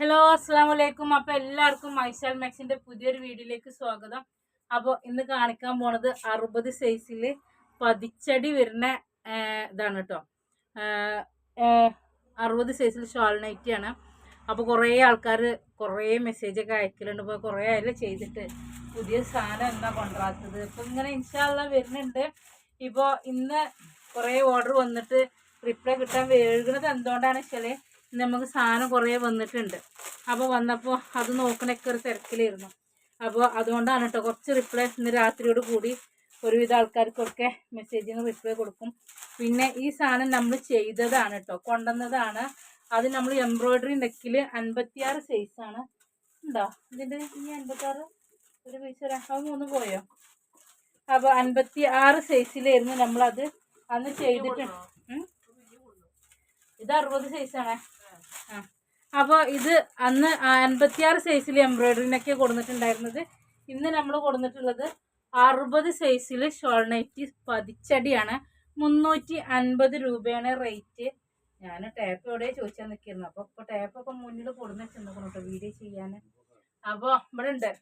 Hello അസ്സാം വലൈക്കും അപ്പോൾ എല്ലാവർക്കും മൈശാൽ മാക്സിന്റെ പുതിയൊരു വീഡിയോയിലേക്ക് സ്വാഗതം. അപ്പോൾ ഇന്ന് കാണിക്കാൻ പോണത് അറുപത് സൈസിൽ പതിച്ചടി വരുന്ന ഇതാണ് കേട്ടോ. അറുപത് സൈസിൽ ഷോൾ നൈറ്റി ആണ്. അപ്പോൾ കുറേ ആൾക്കാർ കുറേ മെസ്സേജൊക്കെ അയക്കലുണ്ട്. ഇപ്പോൾ കുറേ അതിൽ ചെയ്തിട്ട്. പുതിയ സാധനം എന്താ കൊണ്ടുവരാത്തത്? ഇപ്പം ഇങ്ങനെ ഇൻഷാല്ല വരുന്നുണ്ട്. ഇപ്പോൾ ഇന്ന് കുറേ ഓർഡർ വന്നിട്ട് റിപ്ലൈ കിട്ടാൻ വൈകുന്നത് എന്തുകൊണ്ടാണ് വെച്ചാൽ നമുക്ക് സാധനം കുറേ വന്നിട്ടുണ്ട്. അപ്പോൾ വന്നപ്പോൾ അത് നോക്കണൊക്കെ ഒരു തിരക്കിലായിരുന്നു. അപ്പോൾ അതുകൊണ്ടാണ് കേട്ടോ കുറച്ച് റിപ്ലൈ ഇന്ന് രാത്രിയോട് കൂടി ഒരുവിധ ആൾക്കാർക്കൊക്കെ മെസ്സേജിന് റിപ്ലൈ കൊടുക്കും. പിന്നെ ഈ സാധനം നമ്മൾ ചെയ്തതാണ് കേട്ടോ കൊണ്ടുവന്നതാണ്. അത് നമ്മൾ എംബ്രോയിഡറി നെക്കിൽ അൻപത്തിയാറ് സൈസാണ് ഉണ്ടോ? ഇതിന്റെ ഈ അൻപത്താറ് ഒരു പൈസ തരാം മൂന്ന് പോയോ? അപ്പോൾ അൻപത്തി ആറ് സൈസിലായിരുന്നു നമ്മളത് അന്ന് ചെയ്തിട്ടുണ്ട്. ഇത് അറുപത് സൈസാണ് അപ്പോൾ ഇത് അന്ന് അൻപത്തിയാറ് സൈസിൽ എംബ്രോയിഡറിനൊക്കെ കൊടുത്തിട്ടുണ്ടായിരുന്നത് ഇന്ന് നമ്മൾ കൊടുത്തിട്ടുള്ളത് അറുപത് സൈസിൽ ഷോൾ നൈറ്റി പതിച്ചടിയാണ്. മുന്നൂറ്റി അൻപത് രൂപയാണ് റേറ്റ് ഞാൻ ടാപ്പ് എവിടെ ചോദിച്ചാൽ നിൽക്കുന്നു അപ്പോൾ ഇപ്പോൾ ടാപ്പൊക്കെ മുന്നിൽ കൊടുന്ന് ചെന്നിക്കണം വീഡിയോ ചെയ്യാൻ. അപ്പോൾ ഇവിടെ ഉണ്ട്.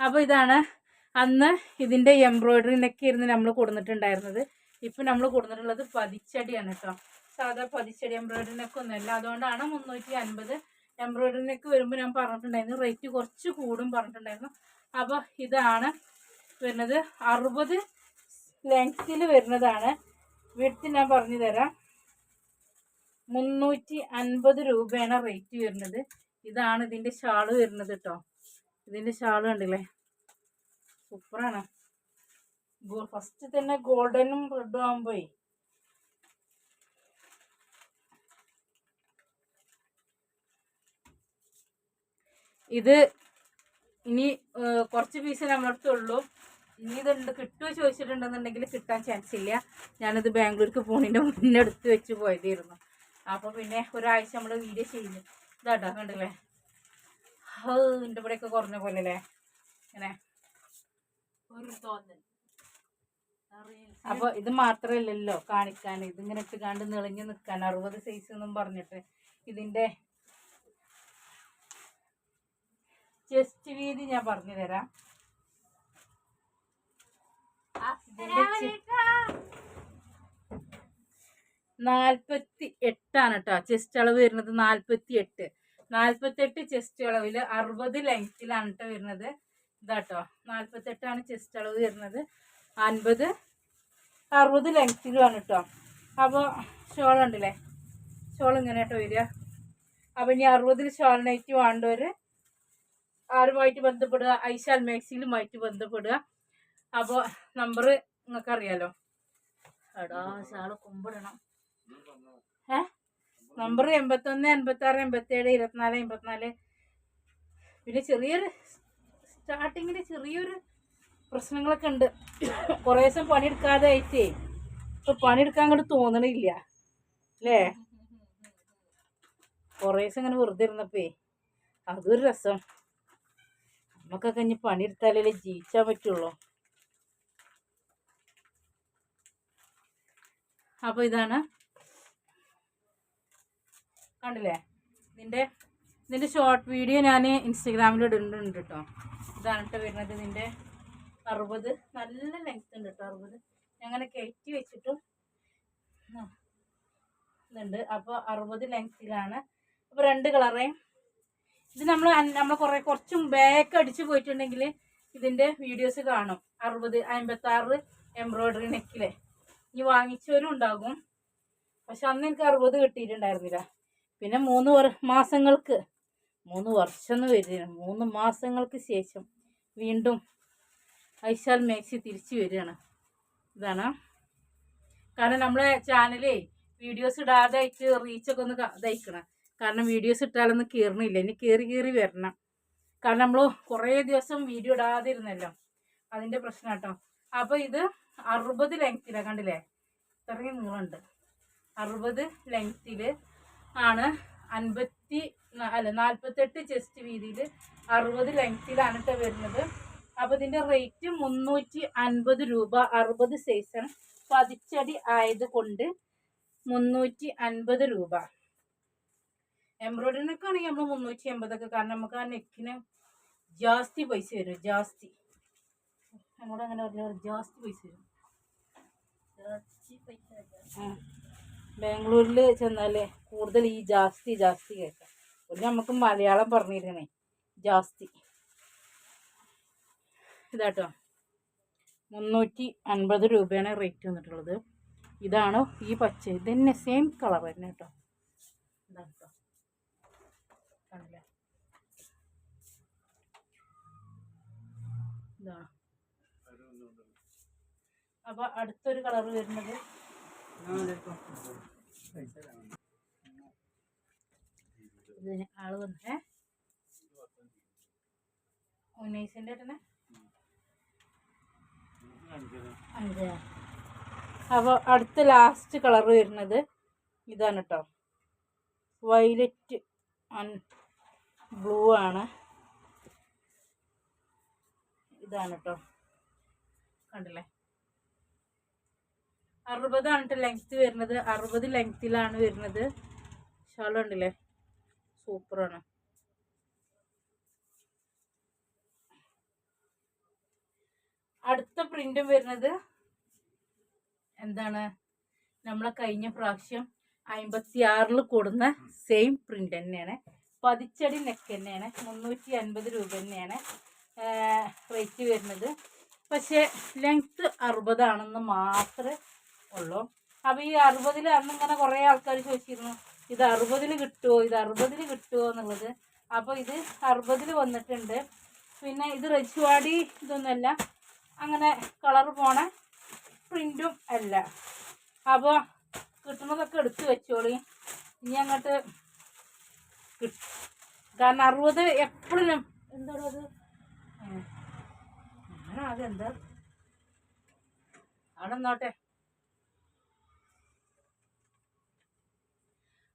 അപ്പോൾ ഇതാണ് അന്ന് ഇതിന്റെ എംബ്രോയിഡറിനൊക്കെ ഇരുന്ന് നമ്മൾ കൊടുത്തിട്ടുണ്ടായിരുന്നത് ഇപ്പം നമ്മൾ കൊടുത്തിട്ടുള്ളത് പതിച്ചടിയാണ് കേട്ടോ സാധാ പതിച്ചടി എംബ്രോയിഡറിനൊക്കെ ഒന്നുമല്ല അതുകൊണ്ടാണ് മുന്നൂറ്റി അൻപത് എംബ്രോയിഡറിനൊക്കെ വരുമ്പോൾ ഞാൻ പറഞ്ഞിട്ടുണ്ടായിരുന്നു. റേറ്റ് കുറച്ച് കൂടും പറഞ്ഞിട്ടുണ്ടായിരുന്നു. അപ്പോൾ ഇതാണ് വരുന്നത്. അറുപത് ലെങ്ത്തിൽ വരുന്നതാണ്. വിടുത്ത് ഞാൻ പറഞ്ഞു തരാം മുന്നൂറ്റി അൻപത് രൂപയാണ് റേറ്റ് വരുന്നത്. ഇതാണ് ഇതിന്റെ ഷാൾ വരുന്നത് കേട്ടോ ഇതിന്റെ ഷാൾ കണ്ടില്ലേ? സൂപ്പറാണ്. ഫസ്റ്റ് തന്നെ ഗോൾഡനും റെഡും ആകുമ്പോഴേ ഇത് ഇനി കുറച്ച് പീസ് നമ്മുടെ അടുത്തുള്ളൂ ഇനി ഇതുണ്ട് കിട്ടുമോ ചോദിച്ചിട്ടുണ്ടെന്നുണ്ടെങ്കിൽ കിട്ടാൻ ചാൻസ് ഇല്ല. ഞാനത് ബാംഗ്ലൂർക്ക് പോണിന്റെ മുന്നേ എടുത്ത് വെച്ച് പോയതായിരുന്നു. അപ്പോൾ പിന്നെ ഒരാഴ്ച നമ്മൾ വീഡിയോ ചെയ്യുന്നു. ഇതാട്ടോ കണ്ടില്ലേ? ഹോ എന്റെ ഇവിടെയൊക്കെ കുറഞ്ഞ പോലെ അല്ലേ ഇങ്ങനെ. ഒരു തോന്നൽ. അപ്പോൾ ഇത് മാത്രമല്ലല്ലോ കാണിക്കാൻ. ഇതിങ്ങനെ ഇട്ട് കണ്ട് നിളഞ്ഞ് നിൽക്കാൻ. അറുപത് സൈസ് എന്നും പറഞ്ഞിട്ട് ഇതിന്റെ ചെസ്റ്റ് വീതി ഞാൻ പറഞ്ഞു തരാം. നാൽപ്പത്തി എട്ടാണ് കേട്ടോ. ചെസ്റ്റ് അളവ് വരുന്നത് നാൽപ്പത്തി എട്ട് നാൽപ്പത്തി എട്ട് ചെസ്റ്റ് അളവിൽ അറുപത് ലെങ്ത്തിലാണ് കേട്ടോ വരുന്നത്. ഇതാട്ടോ നാൽപ്പത്തി എട്ടാണ് ചെസ്റ്റ് അളവ് വരുന്നത്. അൻപത് അറുപത് ലെങ്ത്തിലുമാണ് കേട്ടോ. അപ്പോൾ ഷോൾ ഉണ്ടല്ലേ? ഷോൾ ഇങ്ങനെ കേട്ടോ വരിക. അപ്പം ഇനി അറുപതിൽ ഷോൾ നൈറ്റ് വേണ്ടവർ ആരുമായിട്ട് ബന്ധപ്പെടുക ഐശാൽ മാക്സിലുമായിട്ട് ബന്ധപ്പെടുക. അപ്പോൾ നമ്പർ നിങ്ങൾക്ക് അറിയാലോ കുമ്പിടണം. ഏ? നമ്പർ എൺപത്തൊന്ന് എൺപത്തി ആറ് എൺപത്തി ഏഴ് ഇരുപത്തിനാല് എൺപത്തിനാല്. പിന്നെ ചെറിയൊരു സ്റ്റാർട്ടിങ്ങിൽ ചെറിയൊരു പ്രശ്നങ്ങളൊക്കെ ഉണ്ട്. കുറേ ദിവസം പണിയെടുക്കാതെ ആയിട്ടേ ഇപ്പൊ പണിയെടുക്കാൻ അങ്ങോട്ട് തോന്നണില്ല. അല്ലേ? കുറേ ദിവസം ഇങ്ങനെ വെറുതെ ഇരുന്നപ്പേ അതൊരു രസം. നമുക്കൊക്കെ ഇനി പണിയെടുത്താലേ ജീവിച്ചാൽ പറ്റുള്ളൂ. അപ്പോൾ ഇതാണ്. കണ്ടില്ലേ? ഇതിന്റെ ഇതിന്റെ ഷോർട്ട് വീഡിയോ ഞാൻ ഇൻസ്റ്റഗ്രാമിൽ ഇടുന്നുണ്ട് കേട്ടോ ഇതാണ് കേട്ടോ വരുന്നത് ഇതിന്റെ അറുപത്. നല്ല ലെങ്ത് ഉണ്ട് കേട്ടോ അറുപത്. ഞങ്ങനെ കയറ്റി വെച്ചിട്ടും ഇതുണ്ട്. അപ്പോൾ അറുപത് ലെങ്ത്തിലാണ് അപ്പോൾ രണ്ട് കളറേ ഇത് നമ്മൾ നമ്മൾ കുറേ കുറച്ചും ബാക്ക് അടിച്ച് പോയിട്ടുണ്ടെങ്കിൽ ഇതിന്റെ വീഡിയോസ് കാണും. അറുപത് അമ്പത്താറ് എംബ്രോയിഡറി നെക്കിലെ ഇനി വാങ്ങിച്ചവരും ഉണ്ടാകും. പക്ഷെ അന്ന് എനിക്ക് അറുപത് കിട്ടിയിട്ടുണ്ടായിരുന്നില്ല. പിന്നെ മൂന്ന് മാസങ്ങൾക്ക് മൂന്ന് വർഷം എന്ന് വരികയാണ്. മൂന്ന് മാസങ്ങൾക്ക് ശേഷം വീണ്ടും ഐശാൽ മേക്സി തിരിച്ചു വരികയാണ്. ഇതാണ്. കാരണം നമ്മളെ ചാനലേ വീഡിയോസ് ഇടാതെ ആയിട്ട് റീച്ചൊക്കെ ഒന്ന് ഇതായിക്കണം. കാരണം വീഡിയോസ് ഇട്ടാലൊന്നും കയറണില്ല ഇനി കയറി കയറി വരണം. കാരണം നമ്മൾ കുറേ ദിവസം വീഡിയോ ഇടാതിരുന്നല്ലോ. അതിന്റെ പ്രശ്നം കേട്ടോ. അപ്പോൾ ഇത് അറുപത് ലെങ്ത്തിലാണ് കണ്ടില്ലേ? ഇത്രയും നീളമുണ്ട്. അറുപത് ലെങ്ത്തിൽ ആണ് അൻപത്തി അല്ല നാൽപ്പത്തെട്ട് ചെസ്റ്റ് വീതിയിൽ അറുപത് ലെങ്ത്തിലാണ് കേട്ടോ വരുന്നത്. അപ്പോൾ ഇതിന്റെ റേറ്റ് മുന്നൂറ്റി അൻപത് രൂപ അറുപത് സൈസാണ് പതിച്ചടി ആയത് കൊണ്ട് മുന്നൂറ്റി അൻപത് രൂപ. എംബ്രോയിഡറിനൊക്കെ ആണെങ്കിൽ നമ്മൾ മുന്നൂറ്റി എൺപതൊക്കെ കാരണം നമുക്ക് ആ നെക്കിന് ജാസ്തി പൈസ വരും. ജാസ്തി. നമ്മുടെ അങ്ങനെ പറഞ്ഞാൽ ജാസ്തി പൈസ വരും. ബാംഗ്ലൂരിൽ ചെന്നാൽ കൂടുതൽ ഈ ജാസ്തി ജാസ്തി കേൾക്കാം. ഒരു നമുക്ക് മലയാളം പറഞ്ഞിരുന്നേ ജാസ്തി. ഇതാട്ടോ. മുന്നൂറ്റി അൻപത് രൂപയാണ് റേറ്റ് വന്നിട്ടുള്ളത്. ഇതാണ് ഈ പച്ച. ഇത് തന്നെ സെയിം കളർ തന്നെ കേട്ടോ ഇതാണ് കേട്ടോ കണ്ടില്ലേ ഇതാണ് അപ്പൊ അടുത്തൊരു കളർ വരുന്നത് ആൾ വന്നേ. അപ്പോൾ അടുത്ത ലാസ്റ്റ് കളർ വരുന്നത് ഇതാണ് കേട്ടോ ആൻഡ് ബ്ലൂ ആണ്. ഇതാണ് കേട്ടോ കണ്ടില്ലേ? അറുപതാണ് കേട്ടോ ലെങ്ത് വരുന്നത്. അറുപത് ലെങ്ത്തിലാണ് വരുന്നത്. ഷാൾ ഉണ്ടല്ലേ സൂപ്പറാണ്. അടുത്ത പ്രിന്റും വരുന്നത് എന്താണ്? നമ്മളെ കഴിഞ്ഞ പ്രാവശ്യം അമ്പത്തി ആറിൽ കൂടുന്ന സെയിം പ്രിന്റ് തന്നെയാണ്. പതിച്ചടി നെക്ക് തന്നെയാണ്. മുന്നൂറ്റി അൻപത് രൂപ തന്നെയാണ് റേറ്റ് വരുന്നത്. പക്ഷേ ലെങ്ത്ത് അറുപതാണെന്ന് മാത്രമേ ഉള്ളൂ. അപ്പോൾ ഈ അറുപതിൽ അന്നിങ്ങനെ കുറേ ആൾക്കാർ ചോദിച്ചിരുന്നു ഇത് അറുപതിൽ കിട്ടുമോ ഇത് അറുപതിൽ കിട്ടുമോ എന്നുള്ളത്. അപ്പോൾ ഇത് അറുപതിൽ വന്നിട്ടുണ്ട്. പിന്നെ ഇത് റജുവാടി ഇതൊന്നുമല്ല അങ്ങനെ കളർ പോണ പ്രിന്റും അല്ല. അപ്പോൾ കിട്ടുന്നതൊക്കെ എടുത്തു വെച്ചോളി. ഇനി അങ്ങോട്ട് കിട്ടും. കാരണം അറുപത് എപ്പോഴും എന്താണത് അതെന്താ? അവിടെ നോട്ടെ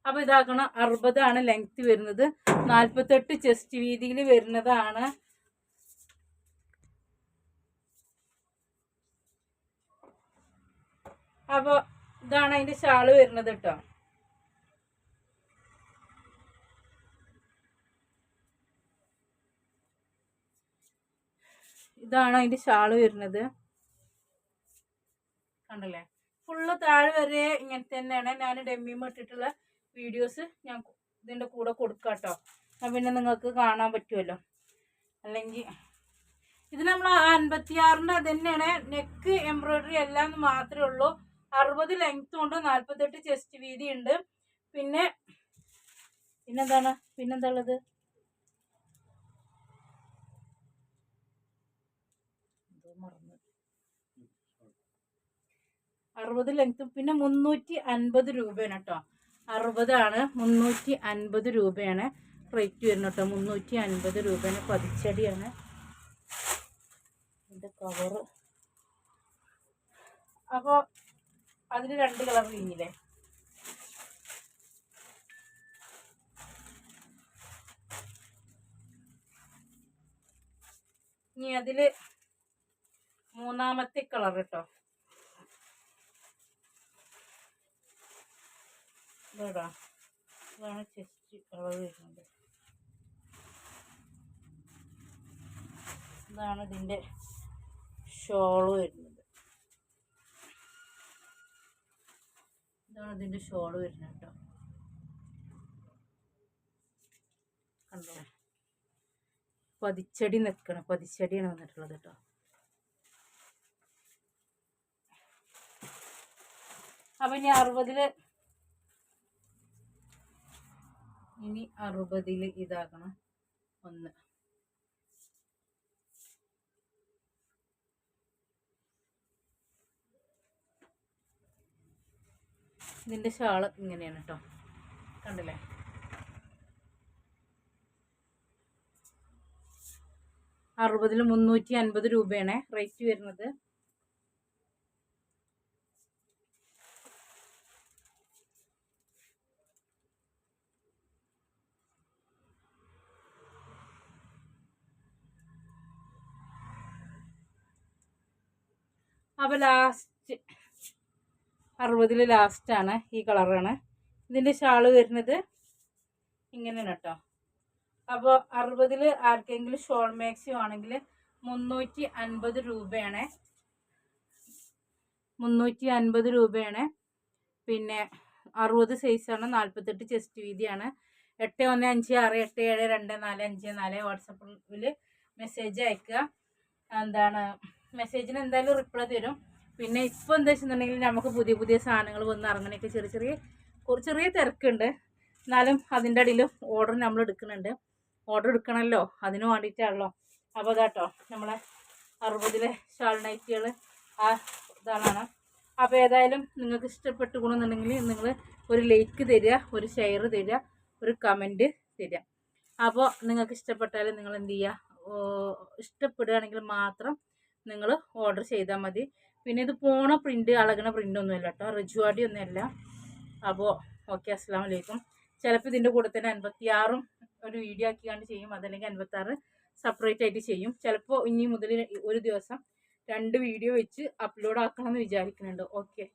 അപ്പൊ ഇതാക്കണം അറുപതാണ് ലെങ്ത് വരുന്നത്. നാൽപ്പത്തെട്ട് ചെസ്റ്റ് വീതിയിൽ വരുന്നതാണ്. അപ്പൊ ഇതാണ് അതിന്റെ ഷാൾ വരുന്നത് കേട്ടോ. ഇതാണ് അതിന്റെ ഷാൾ വരുന്നത്. കണ്ടല്ലേ? ഫുള്ള് താഴെ വരെ ഇങ്ങനെ തന്നെയാണ്. ഞാൻ ഡെമ്മിയും ഇട്ടിട്ടുള്ള വീഡിയോസ് ഞാൻ ഇതിന്റെ കൂടെ കൊടുക്കാം കേട്ടോ പിന്നെ നിങ്ങൾക്ക് കാണാൻ പറ്റുമല്ലോ അല്ലെങ്കിൽ ഇത് നമ്മൾ അൻപത്തിയാറിന്റെ തന്നെയാണ്. നെക്ക് എംബ്രോയിഡറി എല്ലാം മാത്രമേ ഉള്ളൂ. അറുപത് ലെങ്ത്തും ഉണ്ട് നാൽപ്പത്തെട്ട് ചെസ്റ്റ് വീതി ഉണ്ട് പിന്നെ പിന്നെന്താണ്? പിന്നെന്താ ഉള്ളത്? മറന്നു. അറുപത് ലെങ്ത് പിന്നെ മുന്നൂറ്റി അൻപത് രൂപയാണ് കേട്ടോ അറുപതാണ് മുന്നൂറ്റി അൻപത് രൂപയാണ് റേറ്റ് വരുന്നത് കേട്ടോ മുന്നൂറ്റി അൻപത് രൂപയാണ് പതിച്ചടിയാണ്. ഇതിന്റെ കവറ് അപ്പോൾ അതിന് രണ്ട് കളർ കഴിഞ്ഞില്ലേ ഇനി അതിൽ മൂന്നാമത്തെ കളർ കേട്ടോ. ഇതാ ഇതാണ് ചെസ്റ്റ് കളർ വരുന്നത്. ഇതാണ് ഇതിന്റെ ഷോൾ വരുന്നത്. ഇതാണ് ഇതിന്റെ ഷോൾ വരുന്നത് കേട്ടോ. കണ്ടോ? പതിച്ചടി നിൽക്കണം പതിച്ചടിയാണ് വന്നിട്ടുള്ളത് കേട്ടോ. അപ്പം ഇനി അറുപതിൽ ഇനി അറുപതിൽ ഇതാക്കണം. ഒന്ന്. ഇതിന്റെ ഷാൾ ഇങ്ങനെയാണ് കേട്ടോ കണ്ടില്ലേ? അറുപതിൽ മുന്നൂറ്റി അൻപത് രൂപയാണ് റേറ്റ് വരുന്നത്. അപ്പോൾ ലാസ്റ്റ് അറുപതിൽ ലാസ്റ്റാണ് ഈ കളറാണ് ഇതിന്റെ ഷാൾ വരുന്നത് ഇങ്ങനെയാണ് കേട്ടോ അപ്പോൾ അറുപതിൽ ആർക്കെങ്കിലും ഷോൾ മാക്സിയോ ആണെങ്കിൽ മുന്നൂറ്റി അൻപത് രൂപയാണ്. മുന്നൂറ്റി അൻപത് രൂപയാണ്. പിന്നെ അറുപത് സൈസാണ് നാൽപ്പത്തെട്ട് ചെസ്റ്റ് വീതിയാണ്. എട്ട് ഒന്ന് അഞ്ച് ആറ് എട്ട് ഏഴ് രണ്ട് നാല് അഞ്ച് നാല് വാട്സപ്പിൽ മെസ്സേജ് അയക്കുക. എന്താണ് മെസ്സേജിന് എന്തായാലും റിപ്ലൈ തരും. പിന്നെ ഇപ്പോൾ എന്താ വെച്ചിട്ടുണ്ടെങ്കിൽ നമുക്ക് പുതിയ പുതിയ സാധനങ്ങൾ വന്ന് ഇറങ്ങണൊക്കെ ചെറിയ ചെറിയ ചെറിയ തിരക്കുണ്ട്. എന്നാലും അതിന്റെ ഇടയിൽ ഓർഡർ നമ്മൾ എടുക്കുന്നുണ്ട്. ഓർഡർ എടുക്കണമല്ലോ അതിന് വേണ്ടിയിട്ടാണല്ലോ. അപ്പോൾ അതാട്ടോ നമ്മളെ അറുപതിലെ ഷാൾ നൈറ്റികൾ ആ ഇതാണ് അപ്പോൾ ഏതായാലും നിങ്ങൾക്ക് ഇഷ്ടപ്പെട്ടുകൊണ്ടെന്നുണ്ടെങ്കിൽ നിങ്ങൾ ഒരു ലൈക്ക് തരിക ഒരു ഷെയർ തരിക ഒരു കമന്റ് തരിക. അപ്പോൾ നിങ്ങൾക്ക് ഇഷ്ടപ്പെട്ടാൽ നിങ്ങൾ എന്ത് ചെയ്യുക? ഇഷ്ടപ്പെടുകയാണെങ്കിൽ മാത്രം നിങ്ങൾ ഓർഡർ ചെയ്താൽ മതി. പിന്നെ ഇത് പോണ പ്രിന്റ് അളകണ പ്രിന്റ് ഒന്നുമില്ല കേട്ടോ റിജുവാടി ഒന്നുമില്ല. അപ്പോൾ ഓക്കെ അസ്സാം വലൈക്കും ചിലപ്പോൾ ഇതിന്റെ കൂടെ തന്നെ അൻപത്തിയാറും ഒരു വീഡിയോ ആക്കി ചെയ്യും. അതല്ലെങ്കിൽ അൻപത്താറ് സെപ്പറേറ്റ് ആയിട്ട് ചെയ്യും. ചിലപ്പോൾ ഇനി മുതൽ ഒരു ദിവസം രണ്ട് വീഡിയോ വെച്ച് അപ്ലോഡ് ആക്കണം എന്ന് വിചാരിക്കുന്നുണ്ട് ഓക്കെ